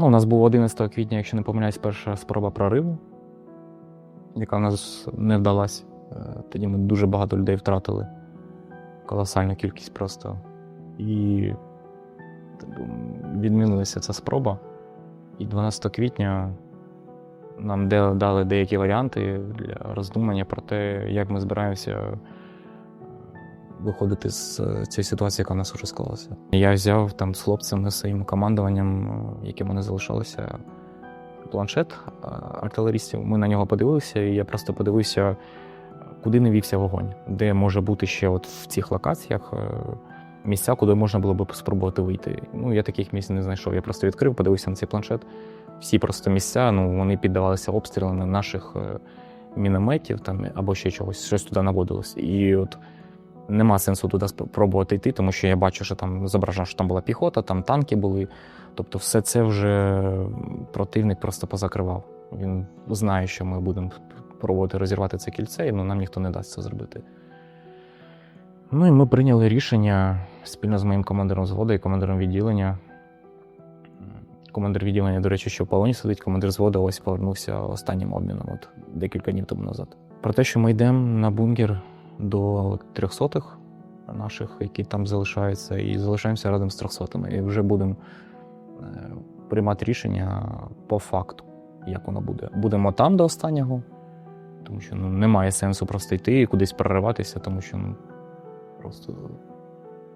Ну, у нас був 11 квітня, якщо не помиляюсь, перша спроба прориву, яка в нас не вдалась. Е, Тоді ми дуже багато людей втратили. Колосальну кількість просто. І відмінилася ця спроба. І 12 квітня нам дали деякі варіанти для роздумання про те, як ми збираємося виходити з е, цієї ситуації, яка в нас вже склалася. Я взяв там з хлопцями своїм командуванням, е, яким вони залишалися, планшет е, артилерістів. Ми на нього подивилися, і я просто подивився, куди не вівся вогонь, де може бути ще от в цих локаціях. е, Місця, куди можна було б спробувати вийти. Ну, я таких місць не знайшов. Я просто відкрив, подивився на цей планшет. Всі просто місця, ну, вони піддавалися обстрілам наших мінометів там, або ще чогось, щось туди наводилось. І от нема сенсу туди спро- пробувати йти, тому що я бачу, що там зображено, що там була піхота, там танки були. Тобто, все це вже противник просто позакривав. Він знає, що ми будемо пробувати розірвати це кільце, і ну, нам ніхто не дасть це зробити. Ну і ми прийняли рішення спільно з моїм командиром зводу і командиром відділення. Командир відділення, до речі, що в полоні сидить, командир зводу ось повернувся останнім обміном, от декілька днів тому назад. Про те, що ми йдемо на бункер до трьохсотих наших, які там залишаються, і залишаємося разом з трьохсотими. І вже будемо е, приймати рішення по факту, як воно буде. Будемо там до останнього, тому що ну, немає сенсу просто йти і кудись прориватися, тому що ну, просто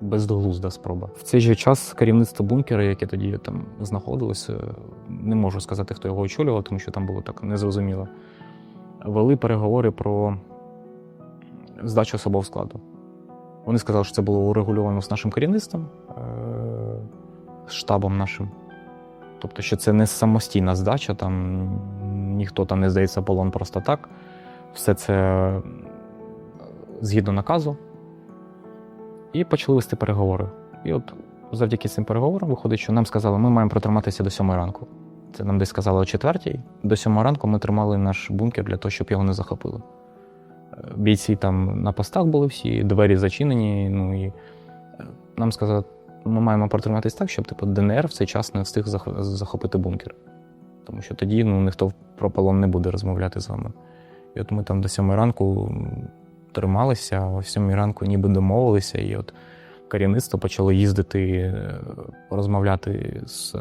бездоглузда спроба. В цей же час керівництво бункера, яке тоді там знаходилося, не можу сказати, хто його очолював, тому що там було так незрозуміло. Вели переговори про здачу особового складу. Вони сказали, що це було урегульовано з нашим керівництвом, е, з штабом нашим. Тобто, що це не самостійна здача, там ніхто там не здається полон просто так. Все це е, згідно наказу. І почали вести переговори. І от завдяки цим переговорам виходить, що нам сказали, ми маємо протриматися до сьомої ранку. Це нам десь сказали о четвертій. До сьомої ранку ми тримали наш бункер для того, щоб його не захопили. Бійці там на постах були всі, двері зачинені. Ну і е, нам сказали, ми маємо протриматись так, щоб типу, ДНР в цей час не встиг захопити бункер. Тому що тоді ну, ніхто про полон не буде розмовляти з вами. І от ми там до сьомої ранку трималися, а о сьомій ранку ніби домовилися, і от керівництво почало їздити, е, розмовляти з е,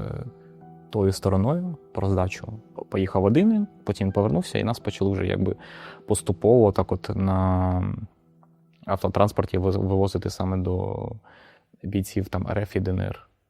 тою стороною про здачу. Поїхав один, потім повернувся, і нас почали вже якби поступово так от на автотранспорті вивозити саме до бійців там РФ і ДНР.